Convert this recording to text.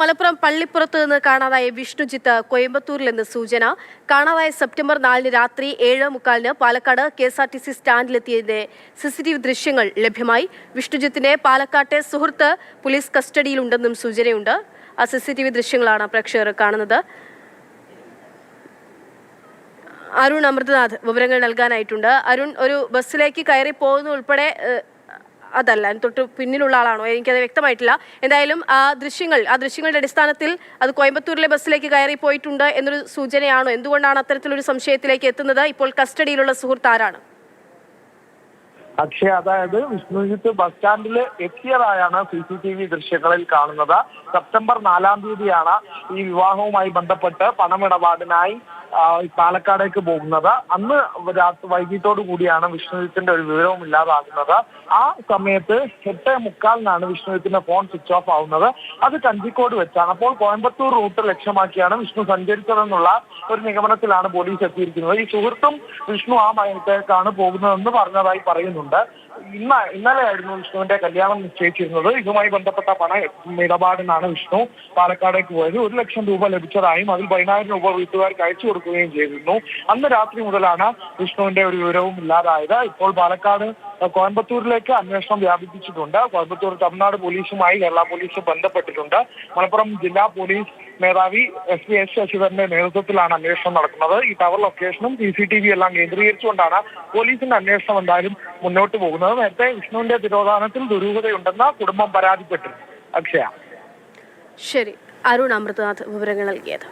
മലപ്പുറം പള്ളിപ്പുറത്ത് നിന്ന് കാണാതായ വിഷ്ണുജിത്ത് കോയമ്പത്തൂരിൽ നിന്ന് സൂചന. കാണാതായ സെപ്റ്റംബർ നാലിന് രാത്രി ഏഴ് മുക്കാലിന് Palakkad K S R T C സ്റ്റാൻഡിലെത്തിയതിന്റെ C C T V ദൃശ്യങ്ങൾ ലഭ്യമായി. വിഷ്ണുജിത്തിന്റെ പാലക്കാട്ടെ സുഹൃത്ത് പോലീസ് കസ്റ്റഡിയിലുണ്ടെന്നും സൂചനയുണ്ട്. ആ സി സി ടി വി ദൃശ്യങ്ങളാണ് പ്രേക്ഷകർ കാണുന്നത്. അരുൺ അമൃതനാഥ് വിവരങ്ങൾ നൽകാനായിട്ടുണ്ട്. അരുൺ ഒരു ബസ്സിലേക്ക് കയറി പോകുന്ന ഉൾപ്പെടെ അതല്ല തൊട്ട് പിന്നിലുള്ള ആളാണോ? എനിക്കത് വ്യക്തമായിട്ടില്ല. എന്തായാലും ആ ദൃശ്യങ്ങൾ ആ ദൃശ്യങ്ങളുടെ അടിസ്ഥാനത്തിൽ അത് കോയമ്പത്തൂരിലെ ബസ്സിലേക്ക് കയറി പോയിട്ടുണ്ട് എന്നൊരു സൂചനയാണോ? എന്തുകൊണ്ടാണ് അത്തരത്തിലൊരു സംശയത്തിലേക്ക് എത്തുന്നത്? ഇപ്പോൾ കസ്റ്റഡിയിലുള്ള സുഹൃത്ത് ആരാണ്? പക്ഷേ അതായത് വിഷ്ണുജിത്ത് ബസ് സ്റ്റാൻഡിൽ എത്തിയതായാണ് സി സി ടി വി ദൃശ്യങ്ങളിൽ കാണുന്നത്. സെപ്റ്റംബർ നാലാം തീയതിയാണ് ഈ വിവാഹവുമായി ബന്ധപ്പെട്ട് പണമിടപാടിനായി പാലക്കാടേക്ക് പോകുന്നത്. അന്ന് വൈകിട്ടോടു കൂടിയാണ് വിഷ്ണുജിത്തിന്റെ ഒരു വിവരവും ഇല്ലാതാകുന്നത്. ആ സമയത്ത് എട്ട് മുക്കാലിനാണ് വിഷ്ണുജിത്തിന്റെ ഫോൺ സ്വിച്ച് ഓഫ് ആവുന്നത്. അത് കഞ്ചിക്കോട് വെച്ചാണ്. അപ്പോൾ കോയമ്പത്തൂർ റൂട്ട് ലക്ഷ്യമാക്കിയാണ് വിഷ്ണു സഞ്ചരിച്ചതെന്നുള്ള ഒരു നിഗമനത്തിലാണ് പോലീസ് എത്തിയിരിക്കുന്നത്. ഈ സുഹൃത്തും വിഷ്ണു ആ മയത്തേക്കാണ് പോകുന്നതെന്ന് പറഞ്ഞതായി പറയുന്നുണ്ട്. ഇന്ന ഇന്നലെയായിരുന്നു വിഷ്ണുവിന്റെ കല്യാണം നിശ്ചയിച്ചിരുന്നത്. ഇതുമായി ബന്ധപ്പെട്ട പണ ഇടപാടിനാണ് വിഷ്ണു പാലക്കാടേക്ക് പോയത്. ഒരു ലക്ഷം രൂപ ലഭിച്ചതായും അതിൽ പതിനായിരം രൂപ വീട്ടുകാർക്ക് അയച്ചു കൊടുക്കുകയും ചെയ്തിരുന്നു. അന്ന് രാത്രി മുതലാണ് വിഷ്ണുവിന്റെ ഒരു വിവരവും ഇല്ലാതായത്. ഇപ്പോൾ പാലക്കാട് കോയമ്പത്തൂരിലേക്ക് അന്വേഷണം വ്യാപിപ്പിച്ചിട്ടുണ്ട്. കോയമ്പത്തൂർ തമിഴ്നാട് പോലീസുമായി കേരള പോലീസ് ബന്ധപ്പെട്ടിട്ടുണ്ട്. മലപ്പുറം ജില്ലാ പോലീസ് മേധാവി എസ് പി എസ് ശശിധരന്റെ നേതൃത്വത്തിലാണ് അന്വേഷണം നടക്കുന്നത്. ഈ ടവർ ലൊക്കേഷനും സി സി ടി വി എല്ലാം കേന്ദ്രീകരിച്ചുകൊണ്ടാണ് പോലീസിന്റെ അന്വേഷണം എന്തായാലും മുന്നോട്ട് പോകുന്നത്. നേരത്തെ വിഷ്ണുവിന്റെ തിരോധാനത്തിൽ ദുരൂഹതയുണ്ടെന്ന് കുടുംബം പരാതിപ്പെട്ടു അക്ഷയ. ശരി. അരുൺ അമൃതനാഥ് വിവരങ്ങൾ നൽകിയത്.